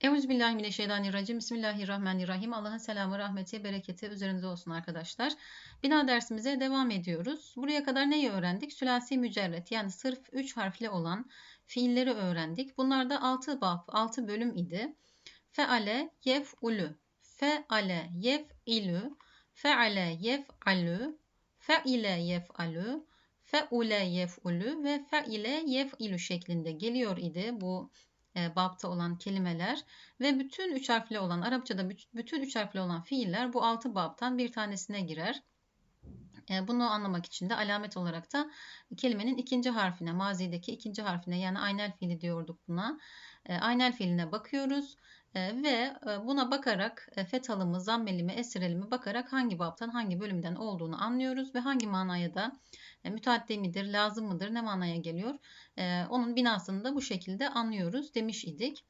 Euzubillahimineşşeytanirracim. Bismillahirrahmanirrahim. Allah'ın selamı, rahmeti, bereketi üzerinize olsun arkadaşlar. Bina dersimize devam ediyoruz. Buraya kadar neyi öğrendik? Sülasi mücerret yani sırf 3 harfli olan fiilleri öğrendik. Bunlar da 6 bab, 6 bölüm idi. Feale, yef'ulü, feale, yef'ilü, feale, yef'alü, feile, yef'alü, feule, yef'ulü ve feile, yef'ilü şeklinde geliyor idi bu e, babta olan kelimeler ve bütün üç harfli olan Arapçada bütün üç harfli olan fiiller bu altı babtan bir tanesine girer. E, bunu anlamak için de alamet olarak da kelimenin ikinci harfine, mazideki ikinci harfine yani aynel fiili diyorduk buna. E, aynel fiiline bakıyoruz e, ve buna bakarak fethalı mı, zammeli mi, esreli mi bakarak hangi babtan, hangi bölümden olduğunu anlıyoruz ve hangi manaya da müteaddi midir, lazım mıdır, ne manaya geliyor? Onun binasını da bu şekilde anlıyoruz demiş idik.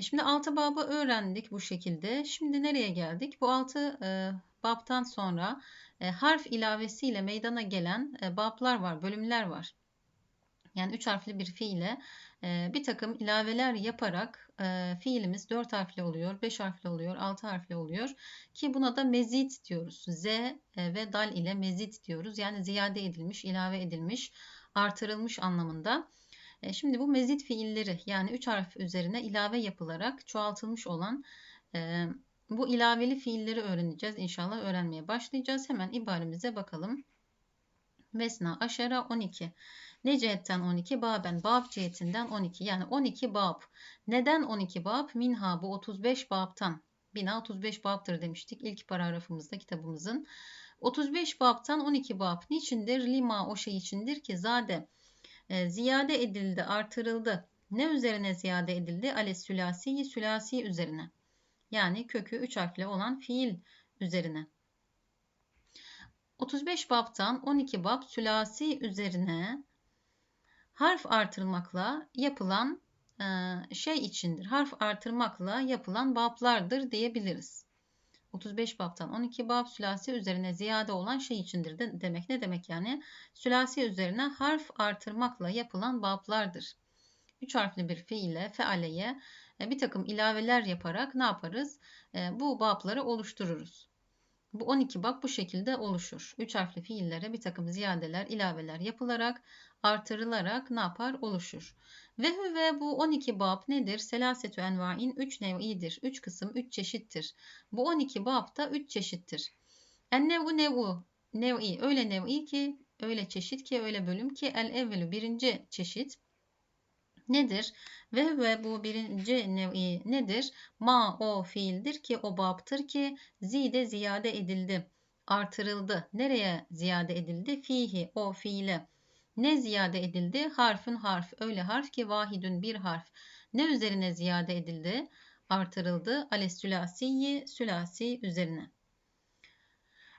Şimdi altı babı öğrendik bu şekilde. Şimdi nereye geldik? Bu altı babtan sonra e, harf ilavesiyle meydana gelen e, bablar var, bölümler var. Yani üç harfli bir fiile e, bir takım ilaveler yaparak e, fiilimiz dört harfli oluyor, beş harfli oluyor, altı harfli oluyor. Ki buna da mezit diyoruz. Z e, ve dal ile mezit diyoruz. Yani ziyade edilmiş, ilave edilmiş, artırılmış anlamında. E, şimdi bu mezit fiilleri yani üç harf üzerine ilave yapılarak çoğaltılmış olan e, bu ilaveli fiilleri öğreneceğiz. İnşallah öğrenmeye başlayacağız. Hemen ibaremize bakalım. Vesna aşara 12. Ne cihetten 12? Baben. Bab cihetinden 12. Yani 12 bab. Neden 12 bab? Minha bu 35 babtan. Bina 35 babdır demiştik ilk paragrafımızda kitabımızın. 35 babtan 12 bab. Niçindir? Lima o şey içindir ki zade e, ziyade edildi, artırıldı. Ne üzerine ziyade edildi? Ale sülasi, sülasi üzerine. Yani kökü 3 harfli olan fiil üzerine. 35 babtan 12 bab sülasi üzerine harf artırmakla yapılan e, şey içindir. Harf artırmakla yapılan bablardır diyebiliriz. 35 babtan 12 bab sülasi üzerine ziyade olan şey içindir de demek. Ne demek yani? Sülasi üzerine harf artırmakla yapılan bablardır. 3 harfli bir fiile, fealeye e, bir takım ilaveler yaparak ne yaparız? E, bu babları oluştururuz. Bu 12 bab bu şekilde oluşur. 3 harfli fiillere bir takım ziyadeler, ilaveler yapılarak, artırılarak ne yapar? Oluşur. Ve ve bu 12 bab nedir? Selasetü envain 3 nev'idir. 3 kısım, 3 çeşittir. Bu 12 bab da 3 çeşittir. En nev'u nev'u nev'i öyle nev'i ki, öyle çeşit ki, öyle bölüm ki el evvelü birinci çeşit nedir? Ve ve bu birinci nevi nedir? Ma o fiildir ki o babtır ki zide ziyade edildi. Artırıldı. Nereye ziyade edildi? Fihi o fiile. Ne ziyade edildi? Harfün harf. Öyle harf ki vahidün bir harf. Ne üzerine ziyade edildi? Artırıldı. Ale sülasiyi sülasi üzerine.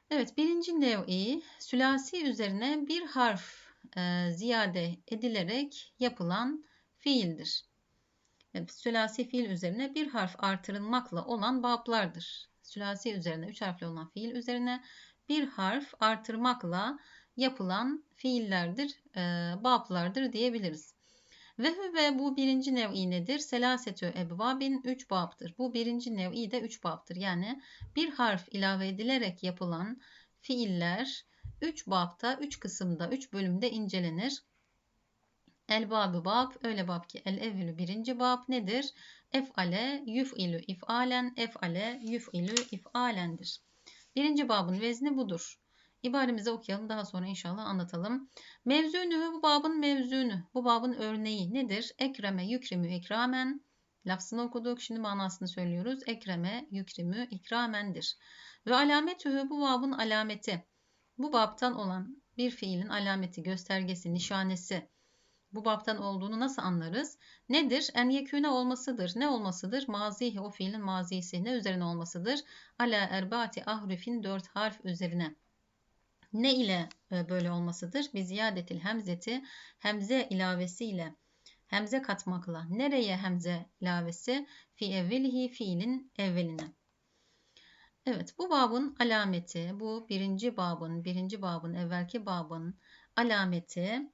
Evet birinci nevi sülasi üzerine bir harf e, ziyade edilerek yapılan fiildir. Yani sülasi fiil üzerine bir harf artırılmakla olan bablardır. Sülasi üzerine üç harfli olan fiil üzerine bir harf artırmakla yapılan fiillerdir, e, bablardır diyebiliriz. Ve ve bu birinci nev'i nedir? Selasetü ebvabin üç babdır. Bu birinci nev'i de üç babdır. Yani bir harf ilave edilerek yapılan fiiller üç babta, üç kısımda, üç bölümde incelenir. El babı bab öyle bab ki el evvelü birinci bab nedir? Ef'ale yuf'ilü if'alen ef'ale yuf'ilü if'alendir. Birinci babın vezni budur. İbaremizi okuyalım daha sonra inşallah anlatalım. Mevzünü bu babın mevzünü bu babın örneği nedir? Ekreme yükrimü ikramen lafzını okuduk şimdi manasını söylüyoruz. Ekreme yükrimü ikramendir. Ve alametühü bu babın alameti bu babtan olan bir fiilin alameti göstergesi nişanesi bu baptan olduğunu nasıl anlarız? Nedir? En yeküne olmasıdır. Ne olmasıdır? Mazihi o fiilin mazisi. Ne üzerine olmasıdır? Ala erbati ahrufin dört harf üzerine. Ne ile e, böyle olmasıdır? Bir ziyadetil hemzeti hemze ilavesiyle hemze katmakla. Nereye hemze ilavesi? Fi evvelihi fiilin evveline. Evet bu babın alameti, bu birinci babın, birinci babın, evvelki babın alameti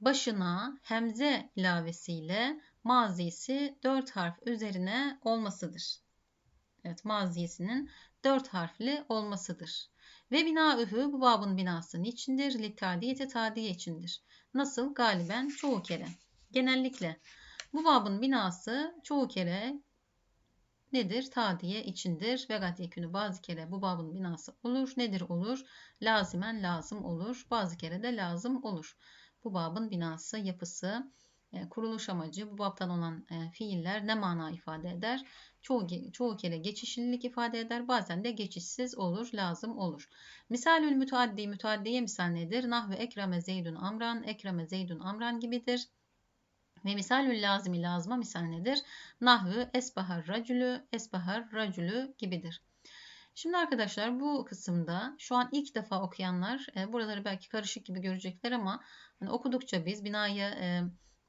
başına hemze ilavesiyle mazisi 4 harf üzerine olmasıdır. Evet mazisinin 4 harfli olmasıdır. Ve binaühü bu babın binası niçindir? Littadiyete tadiye içindir. Nasıl? Galiben çoğu kere. Genellikle. Bu babın binası çoğu kere nedir? Tadiye içindir. Ve gad yekünü bazı kere bu babın binası olur. Nedir olur? Lazimen lazım olur. Bazı kere de lazım olur. Bu babın binası, yapısı, e, kuruluş amacı, bu babtan olan e, fiiller ne mana ifade eder? Çoğu, çoğu kere geçişlilik ifade eder. Bazen de geçişsiz olur, lazım olur. Misalül müteaddi, müteaddiye misal nedir? Nahve ekreme zeydun amran, ekreme zeydun amran gibidir. Ve misalül lazimi lazıma misal nedir? Nahvü esbahar racülü, esbahar racülü gibidir. Şimdi arkadaşlar bu kısımda şu an ilk defa okuyanlar e, buraları belki karışık gibi görecekler ama hani okudukça biz binayı e,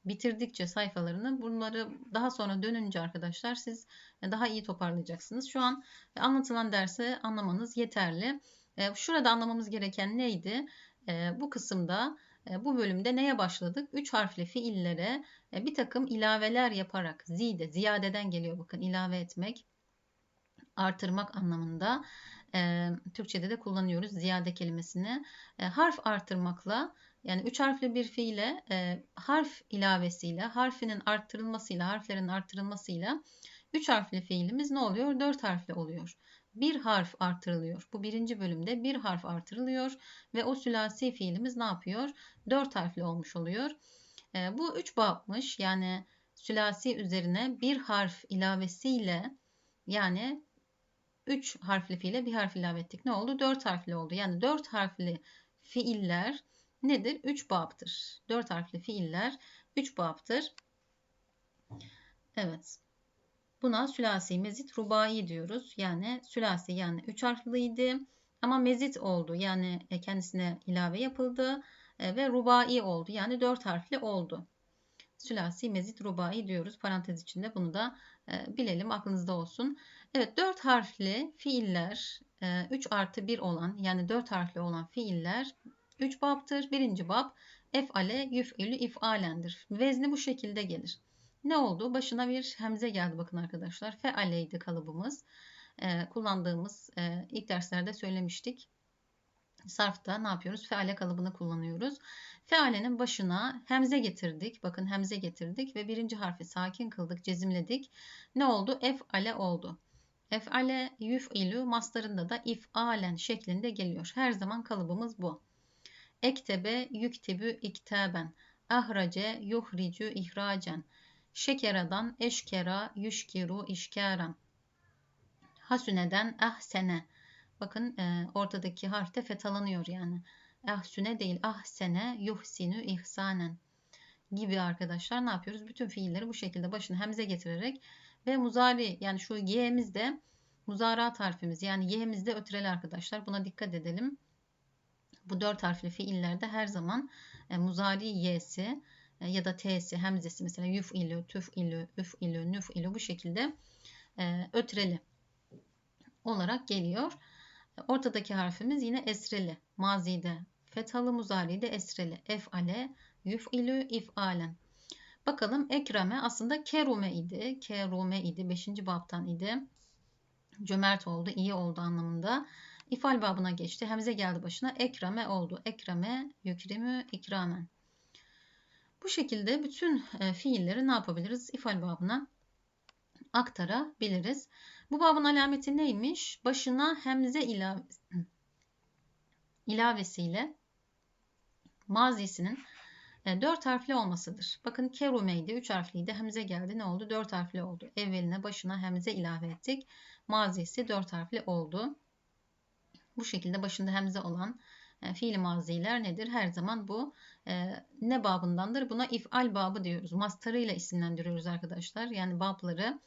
bitirdikçe sayfalarını bunları daha sonra dönünce arkadaşlar siz daha iyi toparlayacaksınız. Şu an anlatılan dersi anlamanız yeterli. E, şurada anlamamız gereken neydi? E, bu kısımda e, bu bölümde neye başladık? Üç harfli fiillere bir takım ilaveler yaparak zide, ziyadeden geliyor bakın ilave etmek, artırmak anlamında. Türkçe'de de kullanıyoruz ziyade kelimesini. Harf artırmakla yani üç harfli bir fiile e, harf ilavesiyle, harfinin arttırılmasıyla, harflerin arttırılmasıyla üç harfli fiilimiz ne oluyor? Dört harfli oluyor. Bir harf artırılıyor. Bu birinci bölümde bir harf artırılıyor ve o sülasi fiilimiz ne yapıyor? Dört harfli olmuş oluyor. E, bu üç babmış yani sülasi üzerine bir harf ilavesiyle yani üç harfli fiile bir harf ilave ettik. Ne oldu? Dört harfli oldu. Yani dört harfli fiiller nedir? 3 babdır. 4 harfli fiiller 3 babdır. Evet. Buna sülasi mezit rubai diyoruz. Yani sülasi yani 3 harfliydi ama mezit oldu. Yani kendisine ilave yapıldı e, ve rubai oldu. Yani 4 harfli oldu. Sülasi mezit rubai diyoruz. Parantez içinde bunu da e, bilelim aklınızda olsun. Evet 4 harfli fiiller 3 artı 1 olan yani 4 harfli olan fiiller 3 babdır. Birinci bab efale yüf'ülü if'alendir. Vezni bu şekilde gelir. Ne oldu? Başına bir hemze geldi bakın arkadaşlar. Fealeydi kalıbımız. Ee, kullandığımız e, ilk derslerde söylemiştik. Sarfta ne yapıyoruz? Feale kalıbını kullanıyoruz. Fealenin başına hemze getirdik. Bakın hemze getirdik ve birinci harfi sakin kıldık, cezimledik. Ne oldu? Efale oldu. Efale yüf'ilü mastarında da if'alen şeklinde geliyor. Her zaman kalıbımız bu. Ektebe yüktebü iktaben. Ahrace yuhricu ihracen. Şekeradan eşkera yüşkiru işkaren. Hasüneden ahsene. Bakın e, ortadaki harfte fetalanıyor yani. Ahsüne değil ahsene yuhsinu ihsanen gibi arkadaşlar ne yapıyoruz? Bütün fiilleri bu şekilde başına hemze getirerek ve muzari yani şu y'miz de muzarat harfimiz yani y'miz de ötreli arkadaşlar. Buna dikkat edelim. Bu dört harfli fiillerde her zaman e, muzari y'si e, ya da t'si, hemzesi mesela yuf ilü, tüf ilü, üf ilü, nüf ilü bu şekilde e, ötreli olarak geliyor. Ortadaki harfimiz yine esreli. Mazide fethalı muzari'de esreli. Ef'ale, yuf ilü, if'alen. Bakalım ekreme aslında kerume idi. Kerume idi. Beşinci babtan idi. Cömert oldu, iyi oldu anlamında. İfal babına geçti. Hemze geldi başına. Ekreme oldu. Ekreme, yükrimü, ikramen. Bu şekilde bütün e, fiilleri ne yapabiliriz? İfal babına aktarabiliriz. Bu babın alameti neymiş? Başına hemze ilave, ilavesiyle mazisinin e, 4 harfli olmasıdır. Bakın kerumeydi 3 harfliydi. Hemze geldi ne oldu? 4 harfli oldu. Evveline başına hemze ilave ettik. Mazisi 4 harfli oldu. Bu şekilde başında hemze olan e, fiil maziler nedir? Her zaman bu e, ne babındandır? Buna ifal babı diyoruz. Mastarıyla isimlendiriyoruz arkadaşlar. Yani babları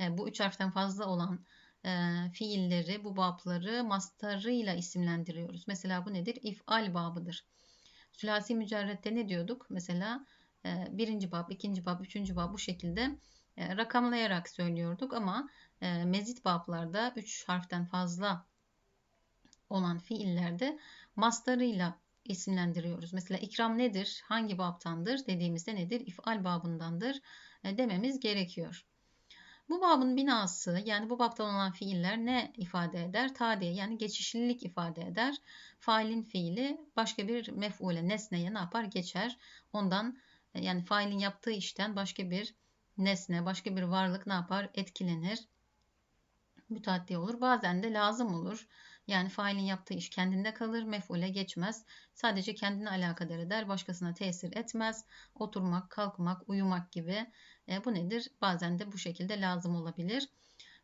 e, bu üç harften fazla olan e, fiilleri, bu babları mastarıyla isimlendiriyoruz. Mesela bu nedir? İfal babıdır. Sülasi mücerrette ne diyorduk? Mesela e, birinci bab, ikinci bab, üçüncü bab bu şekilde e, rakamlayarak söylüyorduk ama e, mezit bablarda üç harften fazla olan fiillerde mastarıyla isimlendiriyoruz. Mesela ikram nedir? Hangi babtandır? Dediğimizde nedir? İfal babındandır. e, dememiz gerekiyor. Bu babın binası yani bu babdan olan fiiller ne ifade eder? Tadiye yani geçişlilik ifade eder. Failin fiili başka bir mef'ule, nesneye ne yapar? Geçer. Ondan e, yani failin yaptığı işten başka bir nesne, başka bir varlık ne yapar? Etkilenir. Müteaddi olur. Bazen de lazım olur. Yani failin yaptığı iş kendinde kalır, mef'ule geçmez. Sadece kendine alakadar eder, başkasına tesir etmez. Oturmak, kalkmak, uyumak gibi. E, bu nedir? Bazen de bu şekilde lazım olabilir.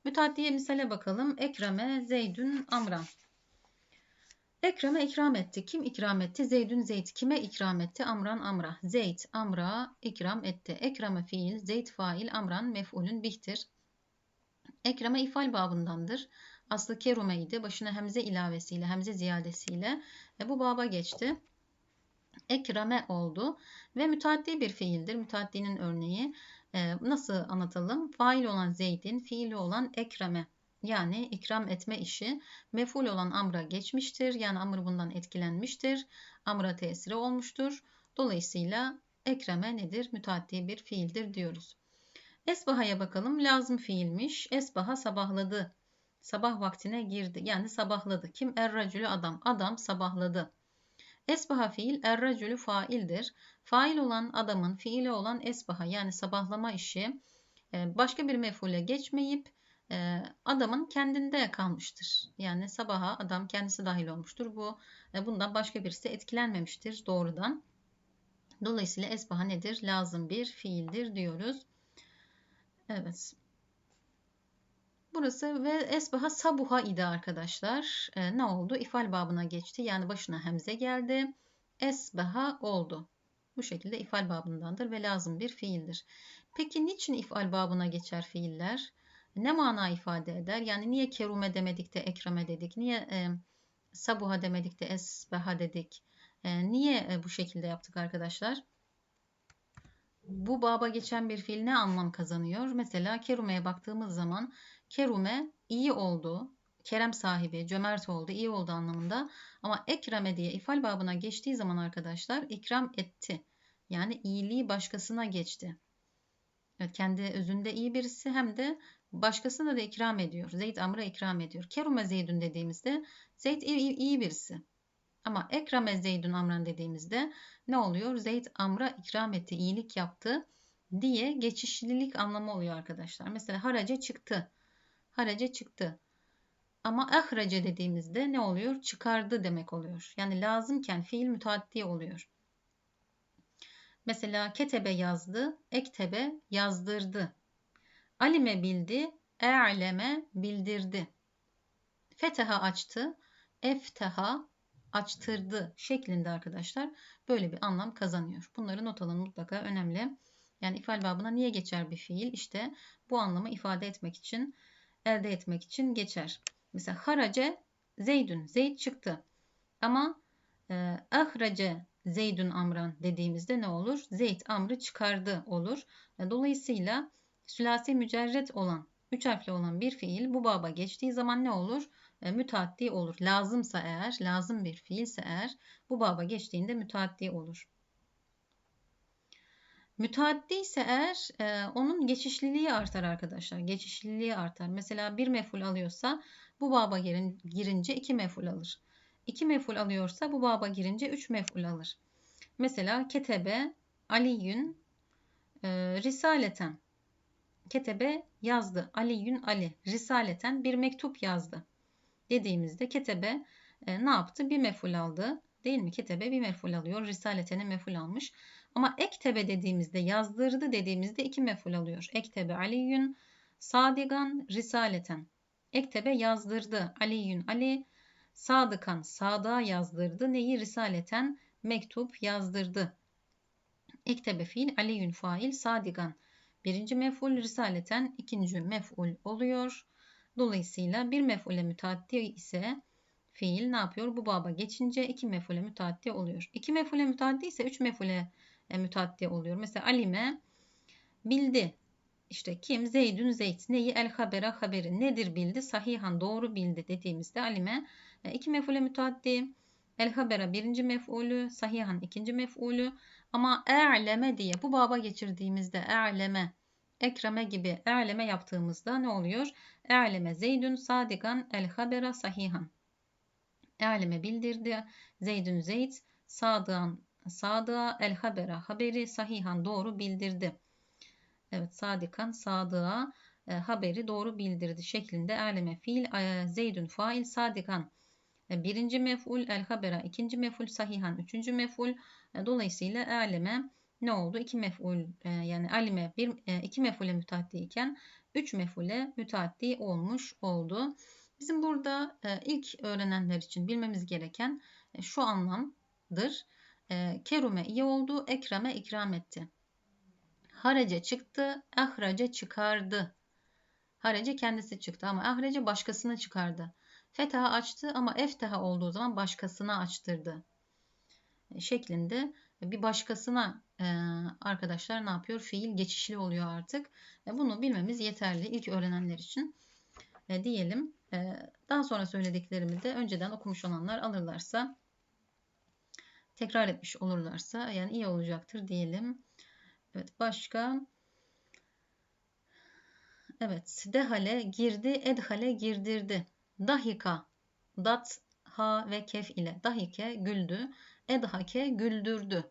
Müteaddiye misale bakalım. Ekreme, Zeydün, Amran. Ekrem'e ikram etti. Kim ikram etti? Zeydün Zeyd. Kime ikram etti? Amran Amra. Zeyd Amra ikram etti. Ekreme fiil, Zeyd fail, Amran mef'ulün bihtir. Ekreme ifal babındandır. Aslı kerumeydi. Başına hemze ilavesiyle, hemze ziyadesiyle e, bu baba geçti. Ekrame oldu ve müteaddi bir fiildir. Müteaddinin örneği e, nasıl anlatalım? Fail olan Zeyd'in, fiili olan ekreme yani ikram etme işi meful olan amra geçmiştir. Yani amr bundan etkilenmiştir. Amra tesiri olmuştur. Dolayısıyla ekreme nedir? Müteaddi bir fiildir diyoruz. Esbaha'ya bakalım. Lazım fiilmiş. Esbaha sabahladı. Sabah vaktine girdi. Yani sabahladı. Kim? Erracülü adam. Adam sabahladı. Esbaha fiil erracülü faildir. Fail olan adamın fiili olan esbaha yani sabahlama işi e, başka bir mefule geçmeyip e, adamın kendinde kalmıştır. Yani sabaha adam kendisi dahil olmuştur. Bu e, bundan başka birisi etkilenmemiştir doğrudan. Dolayısıyla esbaha nedir? Lazım bir fiildir diyoruz. Evet. Burası ve esbaha sabuha idi arkadaşlar. E, ne oldu? İfal babına geçti. Yani başına hemze geldi. Esbaha oldu. Bu şekilde ifal babındandır ve lazım bir fiildir. Peki niçin ifal babına geçer fiiller? Ne mana ifade eder? Yani niye kerume demedik de ekreme dedik? Niye e, sabuha demedik de esbaha dedik? E, niye e, bu şekilde yaptık arkadaşlar? Bu baba geçen bir fiil ne anlam kazanıyor? Mesela kerume'ye baktığımız zaman kerume iyi oldu, kerem sahibi, cömert oldu, iyi oldu anlamında. Ama ekreme diye ifal babına geçtiği zaman arkadaşlar ikram etti. Yani iyiliği başkasına geçti. Evet, kendi özünde iyi birisi hem de başkasına da ikram ediyor. Zeyd Amr'a ikram ediyor. Kerume Zeydun dediğimizde Zeyd iyi, iyi birisi. Ama ekrame Zeydun Amran dediğimizde ne oluyor? Zeyd Amr'a ikram etti, iyilik yaptı diye geçişlilik anlamı oluyor arkadaşlar. Mesela harace çıktı. Harace çıktı. Ama ahrace dediğimizde ne oluyor? Çıkardı demek oluyor. Yani lazımken fiil müteaddi oluyor. Mesela ketebe yazdı, ektebe yazdırdı. Alime bildi, e'leme bildirdi. Feteha açtı, efteha açtırdı şeklinde arkadaşlar böyle bir anlam kazanıyor. Bunları not alın mutlaka önemli. Yani ifal babına niye geçer bir fiil? İşte bu anlamı ifade etmek için, elde etmek için geçer. Mesela harace zeydün, zeyd çıktı. Ama e, ahrace zeydün amran dediğimizde ne olur? Zeyd amrı çıkardı olur. E, dolayısıyla sülasi mücerret olan, üç harfli olan bir fiil bu baba geçtiği zaman ne olur? E, müteaddi olur. Lazımsa eğer, lazım bir fiilse eğer bu baba geçtiğinde müteaddi olur. Müteaddi ise eğer e, onun geçişliliği artar arkadaşlar. Geçişliliği artar. Mesela bir meful alıyorsa bu baba girin, girince iki meful alır. İki meful alıyorsa bu baba girince üç meful alır. Mesela ketebe Aliyün e, risaleten. Ketebe yazdı. Aliyün Ali. Risaleten bir mektup yazdı dediğimizde ketebe e, ne yaptı? Bir meful aldı. Değil mi? Ketebe bir meful alıyor. Risaletene meful almış. Ama ektebe dediğimizde, yazdırdı dediğimizde iki meful alıyor. Ektebe aliyün, sadigan, risaleten. Ektebe yazdırdı. Aliyün Ali, sadıkan, sadığa yazdırdı. Neyi? Risaleten, mektup yazdırdı. Ektebe fiil, aliyün fail, sadigan. Birinci meful, risaleten ikinci meful oluyor. Dolayısıyla bir mef'ule müteaddi ise fiil ne yapıyor? Bu baba geçince iki mef'ule müteaddi oluyor. İki mef'ule müteaddi ise üç mef'ule e, müteaddi oluyor. Mesela alime bildi. İşte kim? Zeydün Zeyd. Neyi? El habera haberi. Nedir bildi? Sahihan doğru bildi dediğimizde alime e, iki mef'ule müteaddi. El habera birinci mef'ulü, sahihan ikinci mef'ulü. Ama e'leme diye bu baba geçirdiğimizde e'leme ekreme gibi e'leme yaptığımızda ne oluyor? E'leme zeydün sadigan el habera sahihan. E'leme bildirdi. Zeydün zeyd sadıgan sadığa el habera haberi sahihan doğru bildirdi. Evet sadikan sadığa e, haberi doğru bildirdi şeklinde e'leme fiil e, zeydün fail sadikan e, birinci mef'ul el habera ikinci mef'ul sahihan üçüncü mef'ul e, dolayısıyla e'leme ne oldu? İki mef'ul e, yani alime bir, e, iki mef'ule müteaddi iken üç mef'ule müteaddi olmuş oldu. Bizim burada e, ilk öğrenenler için bilmemiz gereken e, şu anlamdır. E, kerume iyi oldu, ekreme ikram etti. Harece çıktı, ahrace çıkardı. Harece kendisi çıktı ama ahrece başkasını çıkardı. Fetaha açtı ama eftaha olduğu zaman başkasına açtırdı. E, şeklinde bir başkasına e, arkadaşlar ne yapıyor? Fiil geçişli oluyor artık. Bunu bilmemiz yeterli ilk öğrenenler için diyelim. E, daha sonra söylediklerimi de önceden okumuş olanlar alırlarsa tekrar etmiş olurlarsa yani iyi olacaktır diyelim. Evet başka Evet dehale girdi edhale girdirdi. Dahika dat ha ve kef ile dahike güldü edhake güldürdü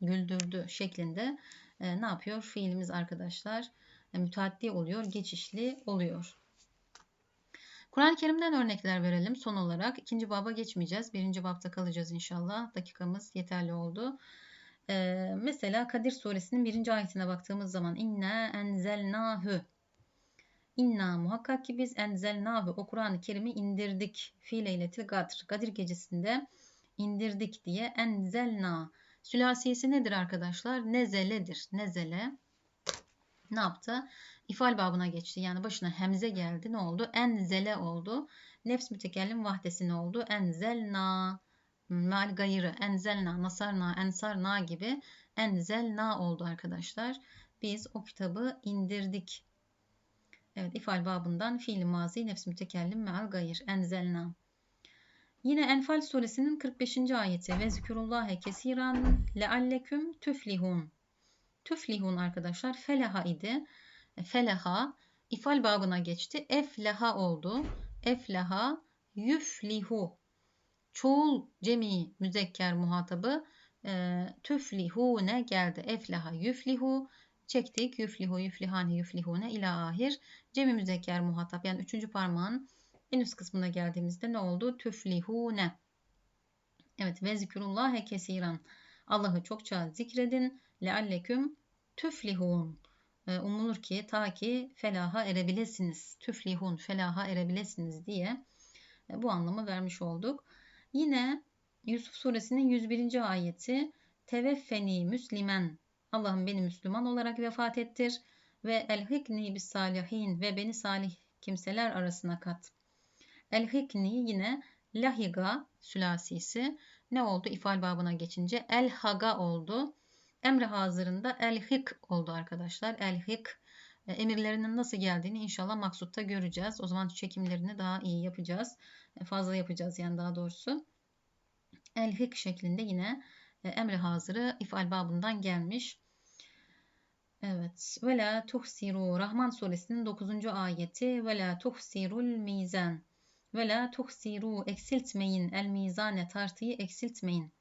güldürdü şeklinde e, ne yapıyor? Fiilimiz arkadaşlar e, müteaddi oluyor, geçişli oluyor. Kur'an-ı Kerim'den örnekler verelim son olarak. ikinci baba geçmeyeceğiz. Birinci babda kalacağız inşallah. Dakikamız yeterli oldu. Ee, mesela Kadir suresinin birinci ayetine baktığımız zaman inna enzelnahu İnna muhakkak ki biz enzelnahu o Kur'an-ı Kerim'i indirdik. Fi leyletil gadr. Kadir gecesinde indirdik diye enzelna Sülasiyesi nedir arkadaşlar? Nezeledir. Nezele ne yaptı? İfal babına geçti. Yani başına hemze geldi. Ne oldu? Enzele oldu. Nefs mütekellim vahdesi ne oldu? Enzelna mal gayrı. Enzelna, nasarna, ensarna gibi enzelna oldu arkadaşlar. Biz o kitabı indirdik. Evet ifal babından fiil mazi nefs mütekellim meal gayr. Enzelna. Yine Enfal suresinin 45. ayeti ve zikrullahe kesiran lealleküm tüflihun. Tüflihun arkadaşlar felaha idi. E, felaha ifal babına geçti. Eflaha oldu. Eflaha yüflihu. Çoğul cemi müzekker muhatabı e, tüflihune geldi. Eflaha yüflihu çektik. Yüflihu yüflihane yüflihune ila ahir. Cemi müzekker muhatap yani üçüncü parmağın en üst kısmına geldiğimizde ne oldu? Tüflihune. Evet ve zikrullahe kesiran. Allah'ı çokça zikredin. Lealleküm tüflihun. Ee, umulur ki ta ki felaha erebilesiniz. Tüflihun felaha erebilesiniz diye e, bu anlamı vermiş olduk. Yine Yusuf suresinin 101. ayeti Teveffeni müslimen Allah'ım beni Müslüman olarak vefat ettir ve elhikni bis salihin ve beni salih kimseler arasına kat. El-Hikni yine lahiga sülasisi ne oldu ifal babına geçince? El-Haga oldu. Emre hazırında el-Hik oldu arkadaşlar. El-Hik e, emirlerinin nasıl geldiğini inşallah maksutta göreceğiz. O zaman çekimlerini daha iyi yapacağız. E, fazla yapacağız yani daha doğrusu. El-Hik şeklinde yine e, emre hazırı ifal babından gelmiş. Evet. Ve la tuhsiru Rahman suresinin 9. ayeti ve la tuhsirul mizan ve la tuhsiru eksiltmeyin el mizane tartıyı eksiltmeyin.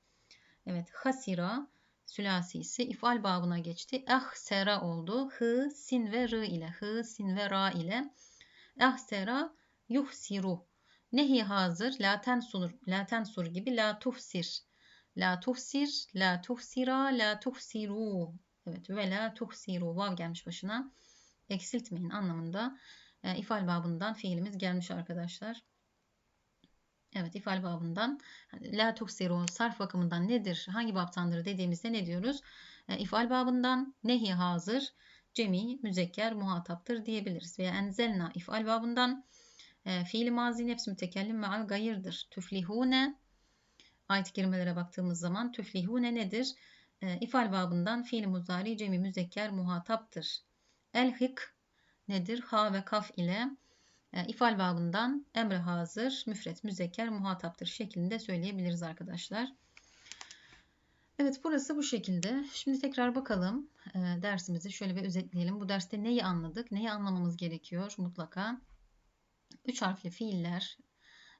Evet hasira sülasisi ifal babına geçti. Ahsera oldu. Hı, sin ve rı ile. Hı, sin ve ra ile. Ahsera yuhsiru. Nehi hazır. La tensur, la tensur gibi. La tuhsir. La tuhsir, la tuhsira, la tuhsiru. Evet ve la tuhsiru. Vav gelmiş başına. Eksiltmeyin anlamında. E, ifal babından fiilimiz gelmiş arkadaşlar. Evet ifal babından hani, la tuksiru sarf bakımından nedir? Hangi baptandır dediğimizde ne diyoruz? E, ifal babından nehi hazır cemi müzekker muhataptır diyebiliriz. Veya enzelna ifal babından e, fiil mazi nefs mütekellim meal gayırdır. Tüflihune ayet kelimelere baktığımız zaman tüflihune nedir? E, ifal babından fiil muzari cemi müzekker muhataptır. El hik nedir? Ha ve kaf ile ifal babından emre hazır, müfret, müzekker, muhataptır şeklinde söyleyebiliriz arkadaşlar. Evet burası bu şekilde. Şimdi tekrar bakalım e, dersimizi şöyle bir özetleyelim. Bu derste neyi anladık? Neyi anlamamız gerekiyor mutlaka? Üç harfli fiiller,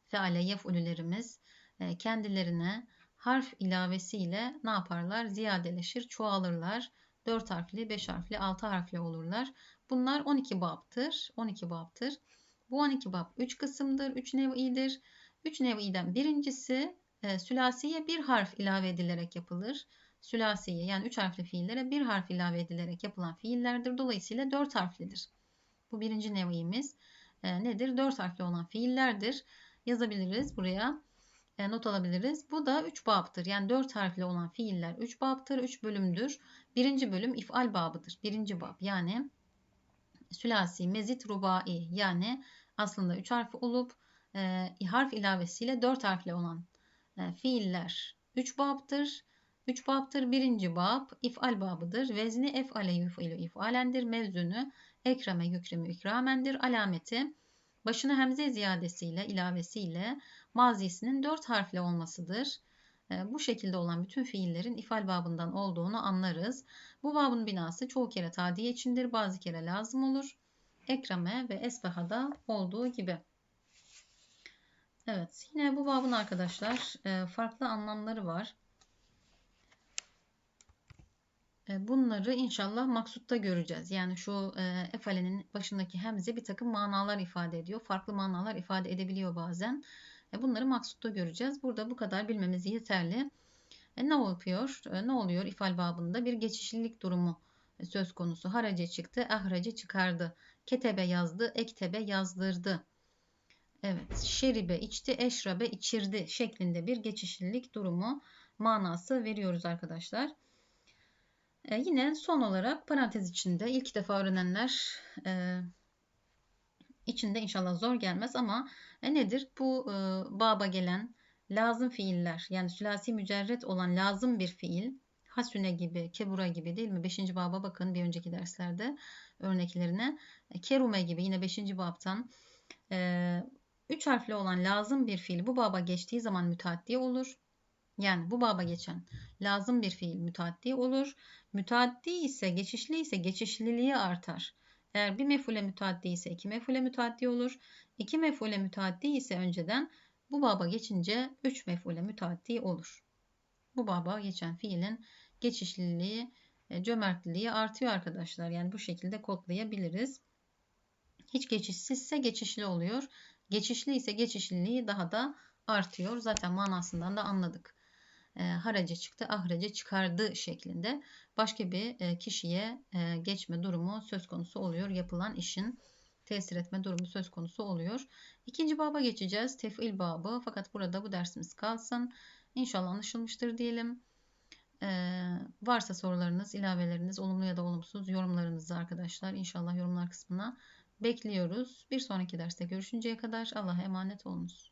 feale, yef'ulülerimiz e, kendilerine harf ilavesiyle ne yaparlar? Ziyadeleşir, çoğalırlar. 4 harfli, 5 harfli, 6 harfli olurlar. Bunlar 12 babtır. 12 babtır. Bu 12 bab 3 kısımdır, 3 nev'idir. 3 nev'iden birincisi e, sülasiye bir harf ilave edilerek yapılır. Sülasiye yani 3 harfli fiillere bir harf ilave edilerek yapılan fiillerdir. Dolayısıyla 4 harflidir. Bu birinci nev'imiz e, nedir? 4 harfli olan fiillerdir. Yazabiliriz buraya. E, not alabiliriz. Bu da 3 babtır. Yani 4 harfli olan fiiller 3 babtır, 3 bölümdür. Birinci bölüm ifal babıdır. Birinci bab yani sülasi, mezit, rubai yani aslında 3 harfi olup e, harf ilavesiyle 4 harfli olan e, fiiller 3 babtır. 3 babtır. Birinci bab ifal babıdır. Vezni efale yufilu ifalendir. Mevzunu ekreme yükremi ikramendir. Alameti başına hemze ziyadesiyle ilavesiyle mazisinin 4 harfli olmasıdır. E, bu şekilde olan bütün fiillerin ifal babından olduğunu anlarız. Bu babın binası çoğu kere tadiye içindir, bazı kere lazım olur. Ekrame ve esbahada olduğu gibi. Evet, yine bu babın arkadaşlar e, farklı anlamları var. E, bunları inşallah maksutta göreceğiz. Yani şu efalenin başındaki hemze bir takım manalar ifade ediyor. Farklı manalar ifade edebiliyor bazen. Bunları maksutta göreceğiz. Burada bu kadar bilmemiz yeterli. E, ne yapıyor? E, ne oluyor ifal babında? Bir geçişlilik durumu söz konusu. Harace çıktı, ahrace çıkardı. Ketebe yazdı, ektebe yazdırdı. Evet, şeribe içti, eşrabe içirdi şeklinde bir geçişlilik durumu manası veriyoruz arkadaşlar. Ee, yine son olarak parantez içinde ilk defa öğrenenler e, içinde inşallah zor gelmez ama e, nedir? Bu e, baba gelen lazım fiiller yani sülasi mücerret olan lazım bir fiil hasüne gibi, kebura gibi değil mi? Beşinci baba bakın bir önceki derslerde örneklerine. E, kerume gibi yine beşinci babtan e, üç harfli olan lazım bir fiil bu baba geçtiği zaman müteaddi olur. Yani bu baba geçen lazım bir fiil müteaddi olur. Müteaddi ise geçişli ise geçişliliği artar. Eğer bir mefule müteaddi ise iki mefule müteaddi olur. İki mefule müteaddi ise önceden bu baba geçince üç mefule müteaddi olur. Bu baba geçen fiilin geçişliliği, e, cömertliliği artıyor arkadaşlar. Yani bu şekilde kodlayabiliriz. Hiç geçişsizse geçişli oluyor. Geçişli ise geçişliliği daha da artıyor. Zaten manasından da anladık. E, haraca çıktı, ahraca çıkardı şeklinde başka bir e, kişiye e, geçme durumu söz konusu oluyor. Yapılan işin tesir etme durumu söz konusu oluyor. İkinci baba geçeceğiz. Tefil babı. Fakat burada bu dersimiz kalsın. İnşallah anlaşılmıştır diyelim. Ee, varsa sorularınız, ilaveleriniz, olumlu ya da olumsuz yorumlarınızı arkadaşlar inşallah yorumlar kısmına bekliyoruz. Bir sonraki derste görüşünceye kadar Allah'a emanet olunuz.